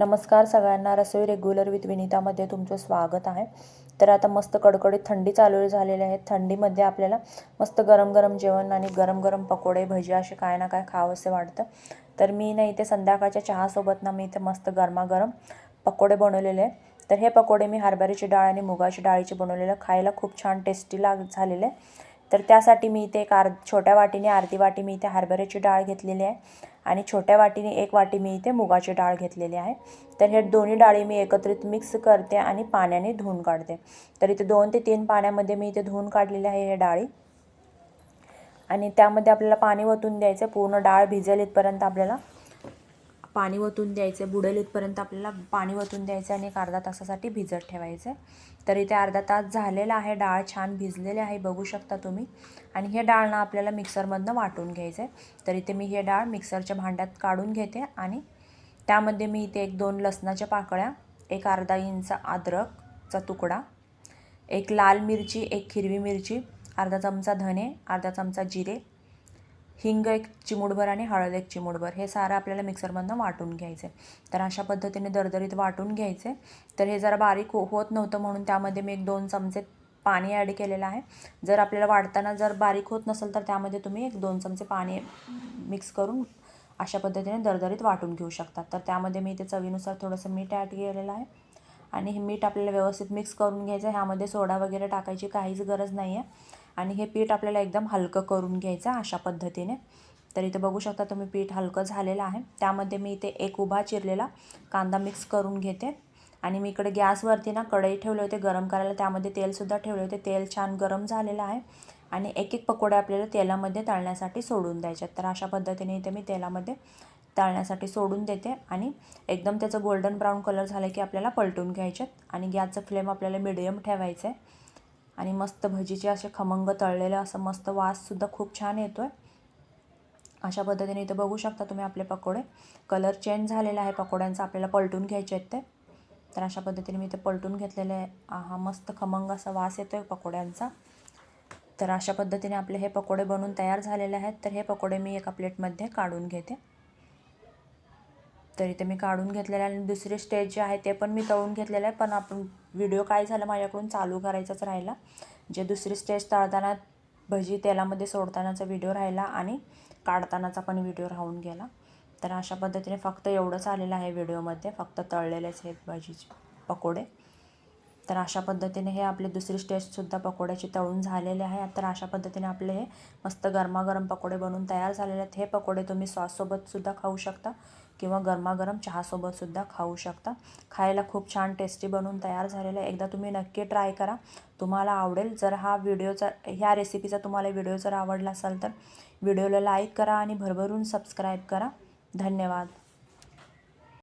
नमस्कार सगळ्यांना रसोई regular with विनितामध्ये तुमचं स्वागत आहे. तर आता मस्त कडकडीत थंडी चालू झालेली आहे. थंडीमध्ये आपल्याला मस्त गरम गरम जेवण आणि गरम गरम पकोडे भजी असे काय ना काय खावं असे वाटतं. तर मी ना इथे संध्याकाळच्या चहासोबत ना मी इथे मस्त गरमागरम पकोडे बनवलेले आहे. तर हे पकोडे मी हरभऱ्याची डाळ आणि मुगाची डाळीचे बनवलेलं खायला खूप छान टेस्टी लाग झालेले आहे. तर त्यासाठी मी इथे एक आर छोट्या वाटीने अर्धी वाटी मी इथे हरभऱ्याची डाळ घेतलेली आहे. आणि छोट्या वाटीने एक वाटी मी इथे मुगाची डाळ घेतलेली आहे. तर हे दोन्ही डाळी मी एकत्रित मिक्स करते आणि पाण्याने धुवून काढते. तर इथे दोन ते तीन पाण्यामध्ये मी इथे धुवून काढलेले आहे हे डाळी. आणि त्यामध्ये आपल्याला पाणी ओतून द्यायचं पूर्ण डाळ भिजेल इथपर्यंत आपल्याला. पाणी ओतून द्यायचं बुडेल इथपर्यंत आपल्याला पाणी ओतून द्यायचं आणि एक अर्धा तासासाठी भिजत ठेवायचं. तर इथे अर्धा तास झालेला आहे डाळ छान भिजलेली आहे बघू शकता तुम्ही. आणि हे डाळ ना आपल्याला मिक्सरमधनं वाटून घ्यायचं. आहे तर इथे मी हे डाळ मिक्सरच्या भांड्यात काढून घेते आणि त्यामध्ये मी इथे एक दोन लसणाच्या पाकळ्या एक अर्धा इंच अद्रकचा तुकडा एक लाल मिरची एक हिरवी मिरची अर्धा चमचा धने अर्धा चमचा जिरे हिंग एक चिमूटभर आणि हळद एक चिमूटभर हे सारं आपल्याला मिक्सरमधनं वाटून घ्यायचं आहे तर अशा पद्धतीने दरदरीत वाटून घ्यायचे तर हे जरा बारीक हो होत नव्हतं म्हणून त्यामध्ये मी एक दोन चमचे पाणी ॲड केलेलं आहे. जर आपल्याला वाढताना जर बारीक होत नसेल तर त्यामध्ये तुम्ही एक दोन चमचे पाणी मिक्स करून अशा पद्धतीने दरदरीत वाटून घेऊ शकतात तर त्यामध्ये मी इथे चवीनुसार थोडंसं मीठ ॲड केलेलं आहे. आणि हे मीठ आपल्याला व्यवस्थित मिक्स करून घ्यायचं ह्यामध्ये सोडा वगैरे टाकायची काहीच गरज नाही आहे आणि हे पीठ आपल्याला एकदम हलकं करून घ्यायचं अशा पद्धतीने. तर इथे बघू शकता तुम्ही पीठ हलकं झालेलं आहे. त्यामध्ये मी इथे एक उभा चिरलेला कांदा मिक्स करून घेते. आणि मी इकडे गॅसवरती ना कढई ठेवले होते गरम करायला. त्यामध्ये तेलसुद्धा ठेवले होते. तेल छान गरम झालेलं आहे. आणि एक एक पकोडे आपल्याला तेलामध्ये तळण्यासाठी सोडून द्यायचे. तर अशा पद्धतीने इथे मी तेलामध्ये तळण्यासाठी सोडून देते. आणि एकदम त्याचं गोल्डन ब्राऊन कलर झालं की आपल्याला पलटून घ्यायच्यात आणि गॅसचं फ्लेम आपल्याला मिडियम ठेवायचं आहे आणि मस्त भजीचे असे खमंग तळलेले असं मस्त वाससुद्धा खूप छान येतो आहे अशा पद्धतीने इथं बघू शकता तुम्ही आपले पकोडे. कलर चेंज झालेला आहे पकोड्यांचा आपल्याला पलटून घ्यायचे आहेत ते. तर अशा पद्धतीने मी इथे पलटून घेतलेले आहे. हा मस्त खमंग असा वास येतो आहे पकोड्यांचा. तर अशा पद्धतीने आपले हे पकोडे बनवून तयार झालेले आहेत. तर हे पकोडे मी एका प्लेटमध्ये काढून घेते. तर इथे मी काढून घेतलेलं आहे. आणि दुसरे स्टेज जे आहे ते पण मी तळून घेतलेलं आहे. पण आपण व्हिडिओ काय झालं माझ्याकडून चालू करायचाच राहिला. जे दुसरी स्टेज तळताना भजी तेलामध्ये सोडतानाचा व्हिडिओ राहिला आणि काढतानाचा पण व्हिडिओ राहून गेला. तर अशा पद्धतीने फक्त एवढंच आलेलं आहे व्हिडिओमध्ये फक्त तळलेलेच हे भजीचे पकोडे. तर अशा पद्धतीने हे आपले दुसरी स्टेजसुद्धा पकोड्याची तळून झालेले आहे तर अशा पद्धतीने आपले हे मस्त गरमागरम पकोडे बनवून तयार झालेले आहेत. हे पकोडे तुम्ही सॉससोबतसुद्धा खाऊ शकता किंवा गरमागरम चहासोबतसुद्धा खाऊ शकता. खायला खूप छान टेस्टी बनवून तयार झालेलं आहे. एकदा तुम्ही नक्की ट्राय करा. तुम्हाला आवडेल. जर हा व्हिडिओचा ह्या रेसिपीचा तुम्हाला व्हिडिओ जर आवडला असेल तर व्हिडिओला लाईक करा आणि भरभरून सबस्क्राईब करा. धन्यवाद.